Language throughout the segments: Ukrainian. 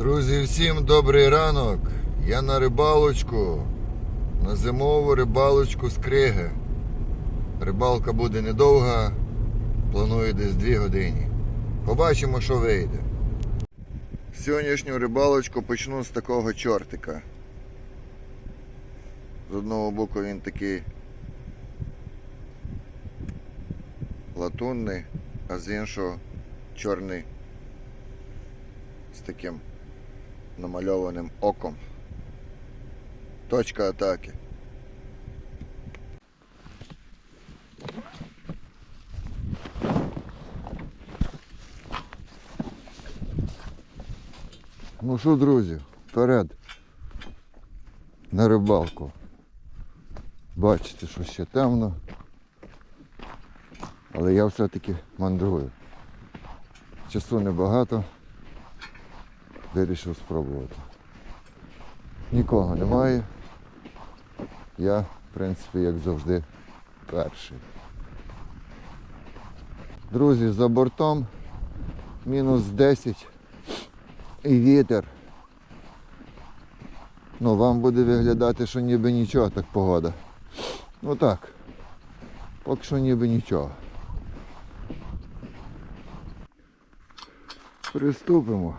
Друзі, всім добрий ранок. Я на рибалочку, на зимову рибалочку з криги. Рибалка буде недовга, планую десь 2 години. Побачимо, що вийде. Сьогоднішню рибалочку почну з такого чортика. З одного боку він такий латунний, а з іншого чорний з таким намальованим оком. Точка атаки. Ну що, друзі, вперед на рибалку. Бачите, що ще темно. Але я все-таки мандрую. Часу небагато. Вирішив спробувати. Нікого немає. Я, в принципі, як завжди, перший. Друзі, за бортом мінус 10 і вітер. Ну, вам буде виглядати, що ніби нічого так погода. Ну так. Поки що ніби нічого. Приступимо.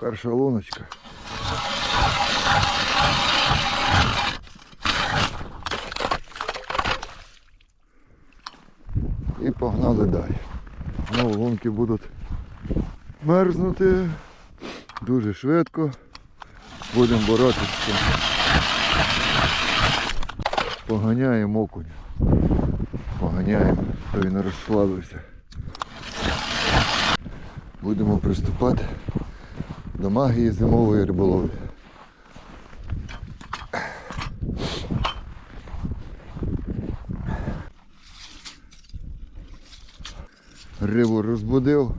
Перша луночка. І погнали далі. Ну, лунки будуть мерзнути дуже швидко. Будемо боротися. Поганяємо окунь. Поганяємо, то він розслабився. Будемо приступати до магії зимової риболовлі. Рибу розбудив.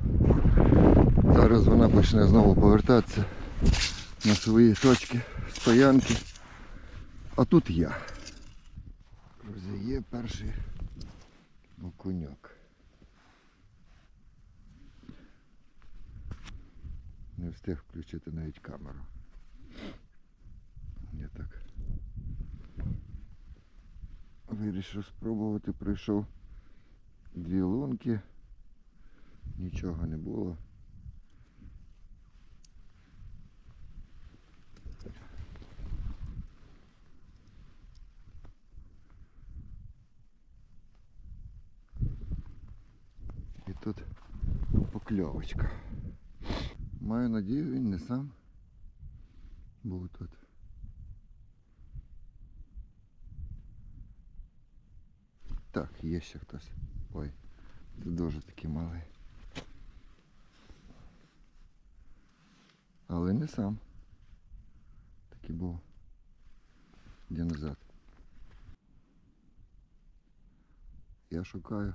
Зараз вона почне знову повертатися на свої точки, стоянки. А тут я. Друзі, є перший окуньок. Не встиг включити навіть камеру. Я так вирішив спробувати, пройшов дві лунки, нічого не було. І тут покльовочка. Маю надію, він не сам був тут. Так, є ще хтось. Ой, це дуже такий малий. Але не сам. Такий був. Де назад. Я шукаю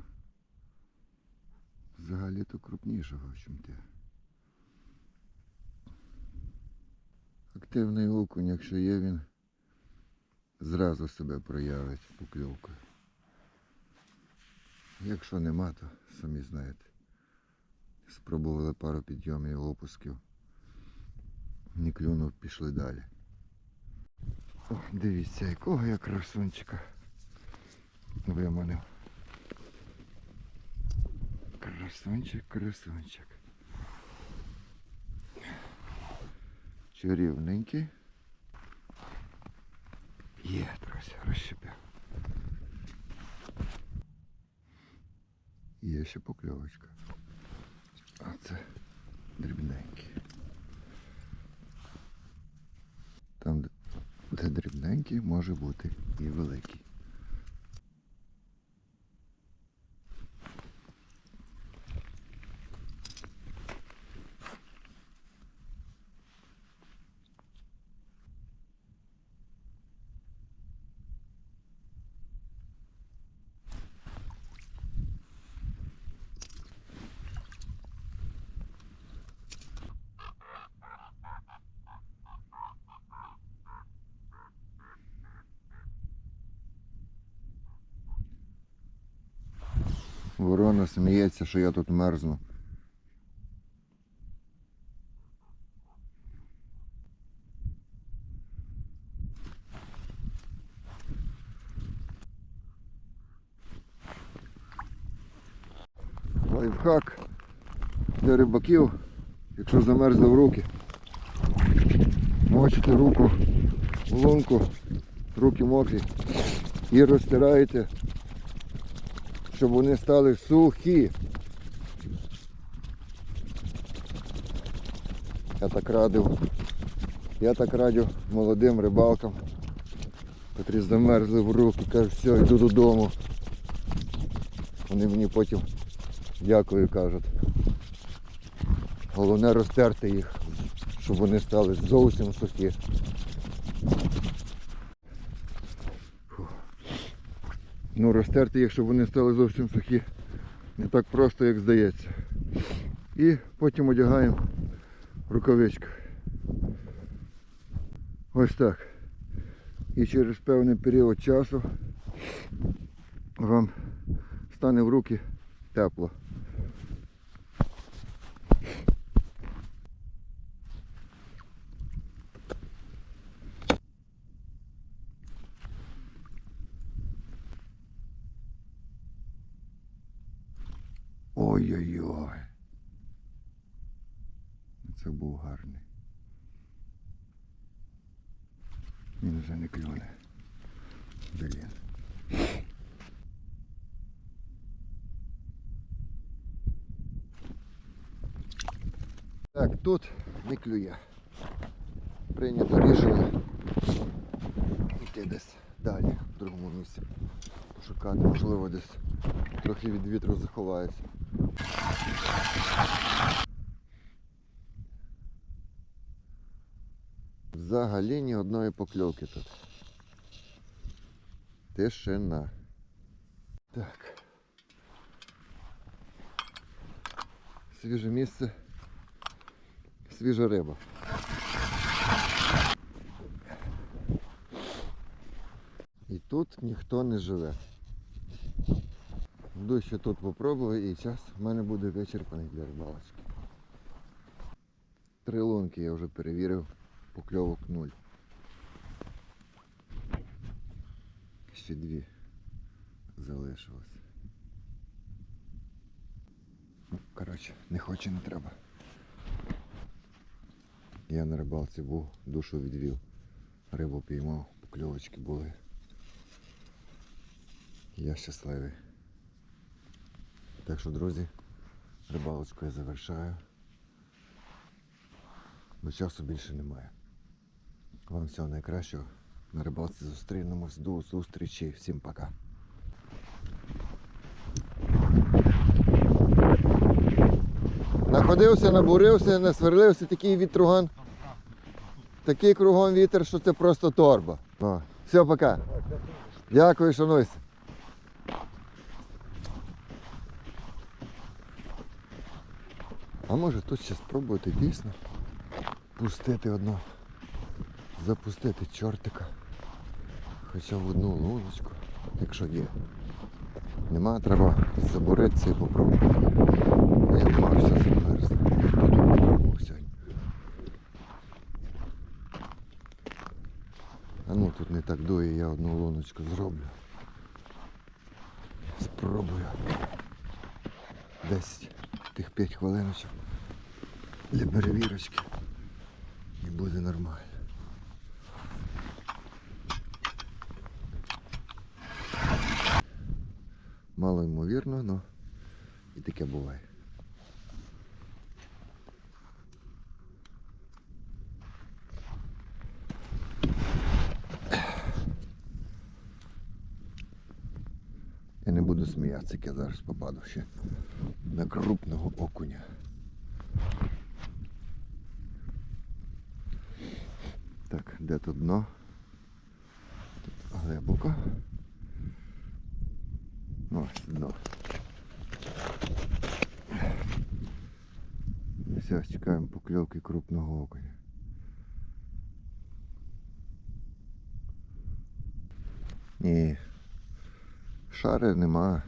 взагалі-то крупнішого, ніж ти. Активний окунь, якщо є він, зразу себе проявить покльовкою. Якщо нема, то самі знаєте. Спробували пару підйомів опусків. Не клюнув, пішли далі. О, дивіться, якого я красунчика виманив. Красунчик, красунчик. Чарівненький. Є, друзі, розщепив. Є ще покльовочка. А це дрібненький. Там, де дрібненький, може бути і великий. вона сміється, що я тут мерзну. Лайфхак для рибаків, якщо замерзли в руки, мочите руку в лунку, руки мокрі і розтираєте щоб вони стали сухі. Я так радив. Я так радив молодим рибалкам, котрі замерзли в руки, кажуть, все, йду додому. Вони мені потім дякую кажуть. Головне розтерти їх, щоб вони стали зовсім сухі. Ну розтерти їх, щоб вони стали зовсім сухі. Не так просто, як здається. І потім одягаємо рукавичку. Ось так. І через певний період часу вам стане в руки тепло. Ой-ой-ой. Це був гарний. Він вже не клюне. Блін. Так, тут не клює. Прийнято рішення йти десь далі, в другому місці. Пошукати, можливо, десь трохи від вітру заховається. Взагалі ні одної покльовки тут. Тишина. Так. Свіже місце. Свіжа риба. І тут ніхто не живе. Ще тут попробую і час в мене буде вичерпаний для рибалочки. Три лунки я вже перевірив, покльовок нуль. Ще дві залишилось. Ну, коротше, не хоче, не треба. Я на рибалці був, душу відвів, рибу піймав, покльовочки були. Я щасливий. Так що, друзі, рибалочку я завершаю. Бо часу більше немає. Вам всього найкращого. На рибалці зустрінемось. До зустрічі. Всім пока. Находився, набурився, насверлився такий вітруган. Такий кругом вітер, що це просто торба. О, все, пока. Дякую, шануйся. А може тут ще спробувати дійсно пустити одну, запустити чортика. Хоча в одну луночку, якщо є. Нема, треба забуритися і попробувати. Я. Попробував сьогодні. А ну тут не так дує, я одну луночку зроблю. Спробую. Десь тих 5 хвилиночок для перевірочки. І буде нормально. Мало ймовірно, але і таке буває. Я не буду сміятися, як я зараз попаду ще на крупного окуня. Так, де тут дно? Тут глибоко. Ось дно. Все, чекаємо покльовки крупного окуня. Ні. Шари нема.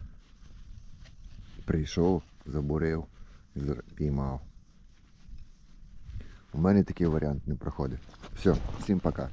Прийшов, забурив, піймав. У мене такий варіант не проходить. Все, всім пока.